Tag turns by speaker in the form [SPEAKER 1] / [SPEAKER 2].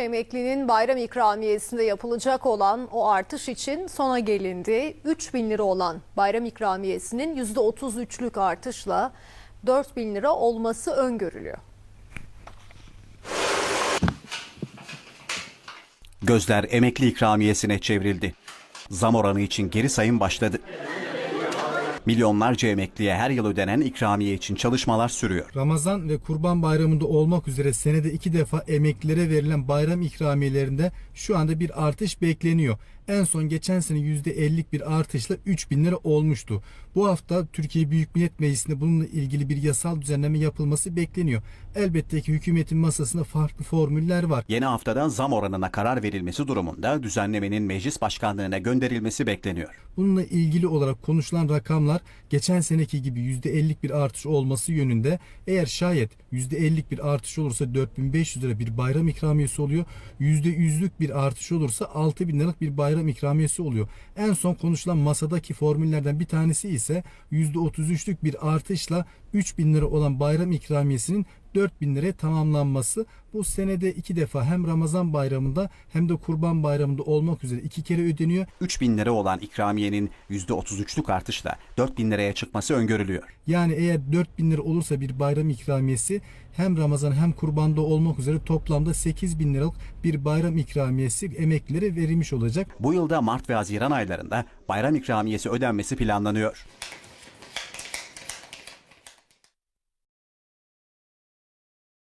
[SPEAKER 1] Emeklinin bayram ikramiyesinde yapılacak olan o artış için sona gelindi. 3 bin lira olan bayram ikramiyesinin %33'lük artışla 4 bin lira olması öngörülüyor.
[SPEAKER 2] Gözler emekli ikramiyesine çevrildi. Zam oranı için geri sayım başladı. Milyonlarca emekliye her yıl ödenen ikramiye için çalışmalar sürüyor.
[SPEAKER 3] Ramazan ve Kurban Bayramı'nda olmak üzere senede iki defa emeklilere verilen bayram ikramiyelerinde şu anda bir artış bekleniyor. En son geçen sene %50'lik bir artışla 3 bin lira olmuştu. Bu hafta Türkiye Büyük Millet Meclisi'nde bununla ilgili bir yasal düzenleme yapılması bekleniyor. Elbette ki hükümetin masasında farklı formüller var.
[SPEAKER 2] Yeni haftadan zam oranına karar verilmesi durumunda düzenlemenin meclis başkanlığına gönderilmesi bekleniyor.
[SPEAKER 3] Bununla ilgili olarak konuşulan rakamlar geçen seneki gibi %50'lik bir artış olması yönünde. Eğer şayet %50'lik bir artış olursa 4500 lira bir bayram ikramiyesi oluyor. %100'lük bir artış olursa 6000 liralık bir bayram ikramiyesi oluyor. En son konuşulan masadaki formüllerden bir tanesi ise %33'lük bir artışla 3000 lira olan bayram ikramiyesinin 4000 liraya tamamlanması bu senede iki defa hem Ramazan bayramında hem de Kurban bayramında olmak üzere iki kere ödeniyor.
[SPEAKER 2] 3 bin lira olan ikramiyenin %33'lük artışla 4 bin liraya çıkması öngörülüyor.
[SPEAKER 3] Yani eğer 4000 lira olursa bir bayram ikramiyesi hem Ramazan hem kurbanda olmak üzere toplamda 8000 liralık bir bayram ikramiyesi emeklilere verilmiş olacak.
[SPEAKER 2] Bu yılda Mart ve Haziran aylarında bayram ikramiyesi ödenmesi planlanıyor.